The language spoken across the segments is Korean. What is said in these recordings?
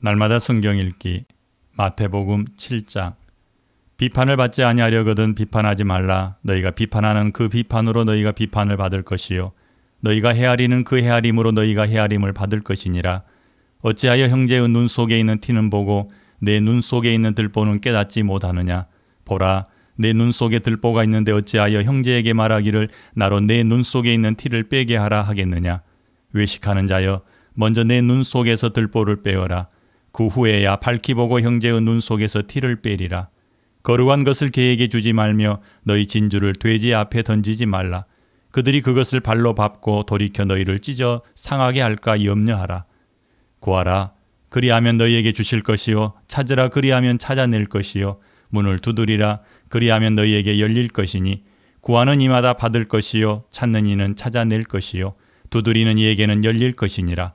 날마다 성경 읽기 마태복음 7장. 비판을 받지 아니하려거든 비판하지 말라. 너희가 비판하는 그 비판으로 너희가 비판을 받을 것이요. 너희가 헤아리는 그 헤아림으로 너희가 헤아림을 받을 것이니라. 어찌하여 형제의 눈 속에 있는 티는 보고 내 눈 속에 있는 들보는 깨닫지 못하느냐? 보라 내 눈 속에 들보가 있는데 어찌하여 형제에게 말하기를 나로 내 눈 속에 있는 티를 빼게 하라 하겠느냐? 외식하는 자여 먼저 내 눈 속에서 들보를 빼어라 그 후에야 밝히 보고 형제의 눈 속에서 티를 빼리라. 거룩한 것을 개에게 주지 말며 너희 진주를 돼지 앞에 던지지 말라. 그들이 그것을 발로 밟고 돌이켜 너희를 찢어 상하게 할까 염려하라. 구하라. 그리하면 너희에게 주실 것이요. 찾으라. 그리하면 찾아낼 것이요. 문을 두드리라. 그리하면 너희에게 열릴 것이니 구하는 이마다 받을 것이요. 찾는 이는 찾아낼 것이요. 두드리는 이에게는 열릴 것이니라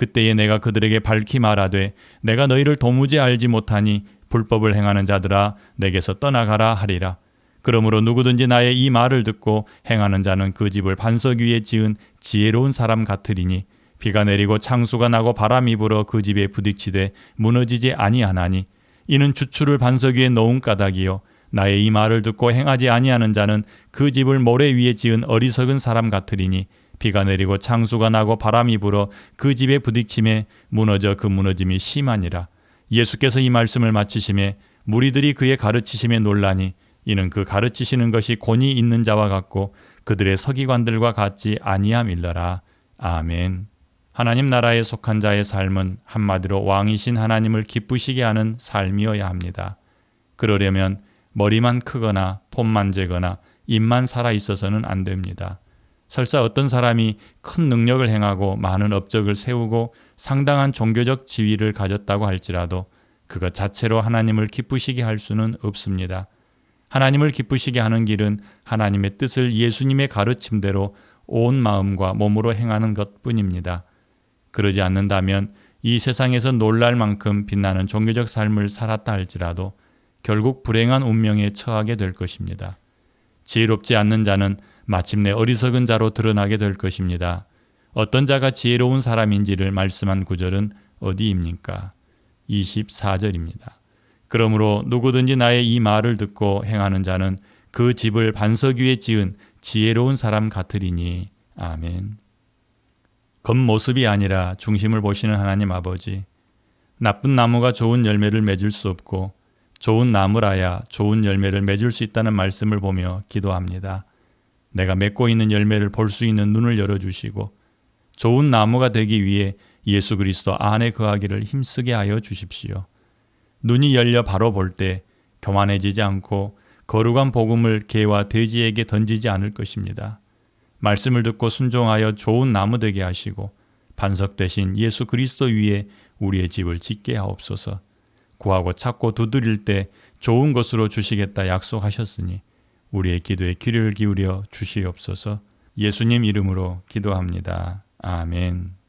그때에 내가 그들에게 밝히 말하되 내가 너희를 도무지 알지 못하니 불법을 행하는 자들아 내게서 떠나가라 하리라. 그러므로 누구든지 나의 이 말을 듣고 행하는 자는 그 집을 반석 위에 지은 지혜로운 사람 같으리니 비가 내리고 창수가 나고 바람이 불어 그 집에 부딪히되 무너지지 아니하나니 이는 주추를 반석 위에 놓은 까닭이요 나의 이 말을 듣고 행하지 아니하는 자는 그 집을 모래 위에 지은 어리석은 사람 같으리니 비가 내리고 창수가 나고 바람이 불어 그 집에 부딪힘에 무너져 그 무너짐이 심하니라 예수께서 이 말씀을 마치심에 무리들이 그의 가르치심에 놀라니 이는 그 가르치시는 것이 권위 있는 자와 같고 그들의 서기관들과 같지 아니함일러라 아멘. 하나님 나라에 속한 자의 삶은 한마디로 왕이신 하나님을 기쁘시게 하는 삶이어야 합니다. 그러려면 머리만 크거나 폼만 재거나 입만 살아 있어서는 안 됩니다. 설사 어떤 사람이 큰 능력을 행하고 많은 업적을 세우고 상당한 종교적 지위를 가졌다고 할지라도 그것 자체로 하나님을 기쁘시게 할 수는 없습니다. 하나님을 기쁘시게 하는 길은 하나님의 뜻을 예수님의 가르침대로 온 마음과 몸으로 행하는 것 뿐입니다. 그러지 않는다면 이 세상에서 놀랄 만큼 빛나는 종교적 삶을 살았다 할지라도 결국 불행한 운명에 처하게 될 것입니다. 지혜롭지 않는 자는 마침내 어리석은 자로 드러나게 될 것입니다. 어떤 자가 지혜로운 사람인지를 말씀한 구절은 어디입니까? 24절입니다. 그러므로 누구든지 나의 이 말을 듣고 행하는 자는 그 집을 반석 위에 지은 지혜로운 사람 같으리니. 아멘. 겉모습이 아니라 중심을 보시는 하나님 아버지. 나쁜 나무가 좋은 열매를 맺을 수 없고 좋은 나무라야 좋은 열매를 맺을 수 있다는 말씀을 보며 기도합니다. 내가 맺고 있는 열매를 볼 수 있는 눈을 열어주시고 좋은 나무가 되기 위해 예수 그리스도 안에 거하기를 힘쓰게 하여 주십시오. 눈이 열려 바로 볼 때 교만해지지 않고 거룩한 복음을 개와 돼지에게 던지지 않을 것입니다. 말씀을 듣고 순종하여 좋은 나무 되게 하시고 반석 대신 예수 그리스도 위에 우리의 집을 짓게 하옵소서. 구하고 찾고 두드릴 때 좋은 것으로 주시겠다 약속하셨으니 우리의 기도에 귀를 기울여 주시옵소서. 예수님 이름으로 기도합니다. 아멘.